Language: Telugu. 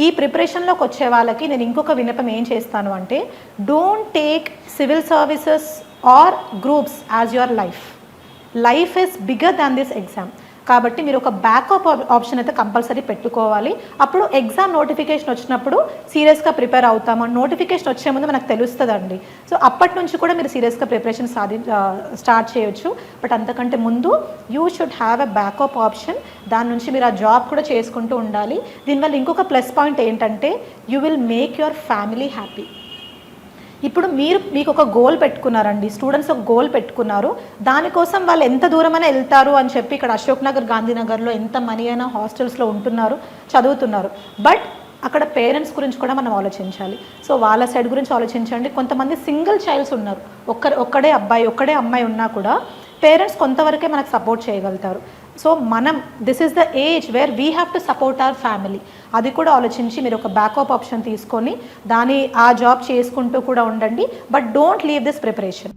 ఈ ప్రిపరేషన్లోకి వచ్చే వాళ్ళకి నేను ఇంకొక విన్నపం ఏం చేస్తాను అంటే don't take civil services or groups as your life life is bigger than this exam కాబట్టి మీరు ఒక బ్యాకప్ ఆప్షన్ అయితే కంపల్సరీ పెట్టుకోవాలి. అప్పుడు ఎగ్జామ్ నోటిఫికేషన్ వచ్చినప్పుడు సీరియస్గా ప్రిపేర్ అవుతాము. నోటిఫికేషన్ వచ్చే ముందు మనకు తెలుస్తుందండి. సో అప్పటి నుంచి కూడా మీరు సీరియస్గా ప్రిపరేషన్ సాధి స్టార్ట్ చేయొచ్చు. బట్ అంతకంటే ముందు you should have a backup option దాని నుంచి మీరు ఆ జాబ్ కూడా చేసుకుంటూ ఉండాలి. దీనివల్ల ఇంకొక ప్లస్ పాయింట్ ఏంటంటే you will make your family happy ఇప్పుడు మీరు మీకు ఒక గోల్ పెట్టుకున్నారండి. స్టూడెంట్స్ ఒక గోల్ పెట్టుకున్నారు. దానికోసం వాళ్ళు ఎంత దూరమైనా వెళ్తారు అని చెప్పి ఇక్కడ అశోక్ నగర్ గాంధీనగర్లో ఎంత మనీ అయినా హాస్టల్స్లో ఉంటున్నారు చదువుతున్నారు. బట్ అక్కడ పేరెంట్స్ గురించి కూడా మనం ఆలోచించాలి. సో వాళ్ళ సైడ్ గురించి ఆలోచించండి. కొంతమంది సింగిల్ చైల్డ్స్ ఉన్నారు. ఒక్కరు ఒక్కడే అబ్బాయి ఒక్కడే అమ్మాయి ఉన్నా కూడా పేరెంట్స్ కొంతవరకే మనకు సపోర్ట్ చేయగలుగుతారు. సో మనం this is the age where we have to support our family అది కూడా ఆలోచించి మీరు ఒక బ్యాకప్ ఆప్షన్ తీసుకొని దాని ఆ జాబ్ చేసుకుంటూ కూడా ఉండండి. But don't leave this preparation